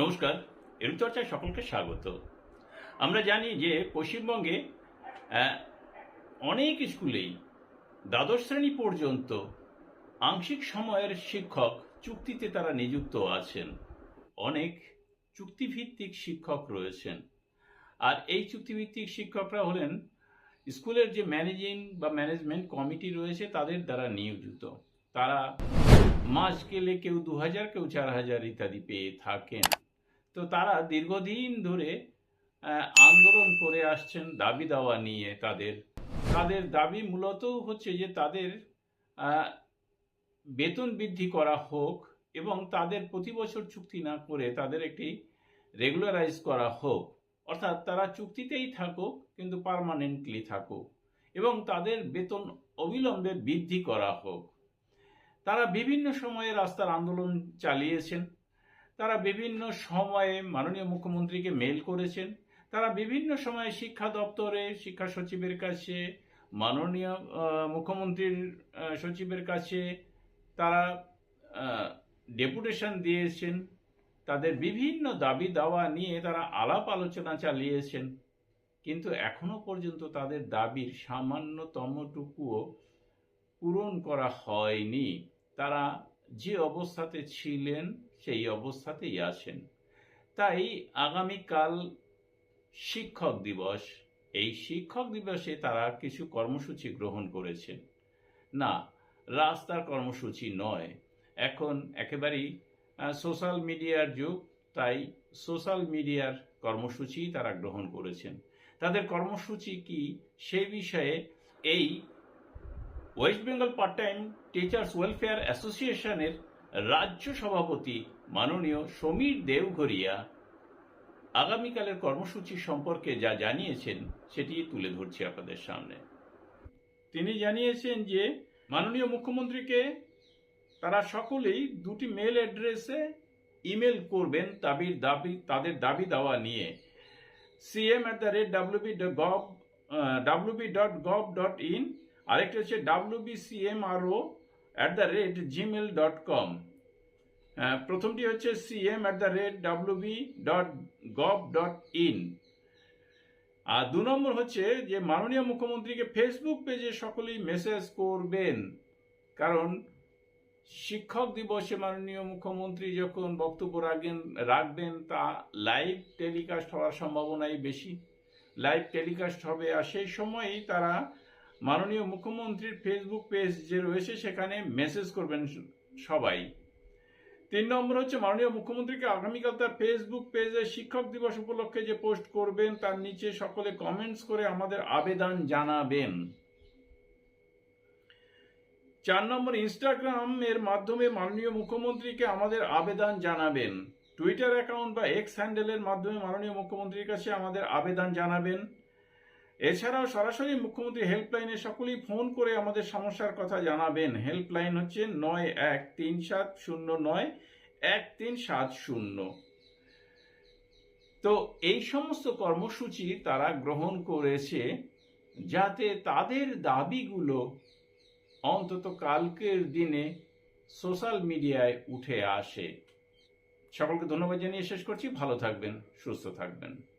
নমস্কার চর্চায় সকলকে স্বাগত। আমরা জানি যে পশ্চিমবঙ্গে অনেক স্কুলেই দ্বাদশ শ্রেণি পর্যন্ত আংশিক সময়ের শিক্ষক চুক্তিতে তারা নিযুক্ত আছেন। অনেক চুক্তিভিত্তিক শিক্ষক রয়েছেন। আর এই চুক্তিভিত্তিক শিক্ষকরা হলেন স্কুলের যে ম্যানেজিং বা ম্যানেজমেন্ট কমিটি রয়েছে, তাদের দ্বারা নিয়োজিত। তারা মাস গেলে কেউ দু হাজার, কেউ চার হাজার ইত্যাদি পেয়ে থাকেন। তো তারা দীর্ঘদিন ধরে আন্দোলন করে আসছেন দাবি দাওয়া নিয়ে তাদের। তাদের দাবি মূলত হচ্ছে যে তাদের বেতন বৃদ্ধি করা হোক এবং তাদের প্রতি বছর চুক্তি না করে তাদের একটি রেগুলারাইজ করা হোক। অর্থাৎ তারা চুক্তিতেই থাকুক, কিন্তু পার্মানেন্টলি থাকুক এবং তাদের বেতন অবিলম্বে বৃদ্ধি করা হোক। তারা বিভিন্ন সময়ে রাস্তার আন্দোলন চালিয়েছেন। তারা বিভিন্ন সময়ে মাননীয় মুখ্যমন্ত্রীকে মেল করেছেন। তারা বিভিন্ন সময়ে শিক্ষা দপ্তরে, শিক্ষা সচিবের কাছে, মাননীয় মুখ্যমন্ত্রীর সচিবের কাছে তারা ডেপুটেশন দিয়েছেন। তাদের বিভিন্ন দাবি দাওয়া নিয়ে তারা আলাপ আলোচনা চালিয়েছেন। কিন্তু এখনও পর্যন্ত তাদের দাবির সামান্যতমটুকুও পূরণ করা হয়নি। তারা যে অবস্থাতে ছিলেন সেই অবস্থাতেই আছেন। তাই আগামীকাল শিক্ষক দিবস। এই শিক্ষক দিবসে তারা কিছু কর্মসূচি গ্রহণ করেছেন। না, রাস্তার কর্মসূচি নয়। এখন একেবারেই সোশ্যাল মিডিয়ার যুগ, তাই সোশ্যাল মিডিয়ার কর্মসূচি তারা গ্রহণ করেছেন। তাদের কর্মসূচি কি সেই বিষয়ে এই West Bengal part time teachers welfare অ্যাসোসিয়েশনের রাজ্য সভাপতি মাননীয় সমীর দেওঘরিয়া আগামীকালের কর্মসূচি সম্পর্কে যা জানিয়েছেন, সেটি তুলে ধরছি আপনাদের সামনে। তিনি জানিয়েছেন যে, মাননীয় মুখ্যমন্ত্রীকে তারা সকলেই দুটি মেল অ্যাড্রেসে ইমেল করবেন দাবির দাবি, তাদের দাবি দাওয়া নিয়ে। CM at the rate WB gov WB dot gov dot in আরেকটা হচ্ছে WB CMRO at the rate Gmail dot com প্রথমটি হচ্ছে CM at the rate WB dot gov dot in আর দু নম্বর হচ্ছে যে মাননীয় মুখ্যমন্ত্রীকে ফেসবুক পেজে সকলেই মেসেজ করবেন। কারণ শিক্ষক দিবসে মাননীয় মুখ্যমন্ত্রী যখন বক্তব্য রাখবেন রাখবেন, তা লাইভ টেলিকাস্ট হওয়ার সম্ভাবনাই বেশি। লাইভ টেলিকাস্ট হবে, আর সেই সময়ই তারা মাননীয় মুখ্যমন্ত্রীর ফেসবুক পেজ যে রয়েছে, সেখানে মেসেজ করবেন সবাই। তিন নম্বর হচ্ছে, মাননীয় মুখ্যমন্ত্রীকে আগামীকাল তার ফেসবুক পেজে শিক্ষক দিবস উপলক্ষে যে পোস্ট করবেন, তার নিচে সকলে কমেন্টস করে আমাদের আবেদন জানাবেন। চার নম্বর ইনস্টাগ্রাম এর মাধ্যমে মাননীয় মুখ্যমন্ত্রীকে আমাদের আবেদন জানাবেন। টুইটার অ্যাকাউন্ট বা এক্স হ্যান্ডেলের মাধ্যমে মাননীয় মুখ্যমন্ত্রীর কাছে আমাদের আবেদন জানাবেন। এছাড়াও সরাসরি মুখ্যমন্ত্রী হেল্পলাইনে সকলেই ফোন করে আমাদের সমস্যার কথা জানাবেন। হেল্পলাইন হচ্ছে নয় এক তিন সাত শূন্য নয়, এক তিন সাত শূন্য। তো এই সমস্ত কর্মসূচি তারা গ্রহণ করেছে যাতে তাদের দাবিগুলো অন্তত কালকের দিনে সোশ্যাল মিডিয়ায় উঠে আসে। সকলকে ধন্যবাদ জানিয়ে শেষ করছি। ভালো থাকবেন, সুস্থ থাকবেন।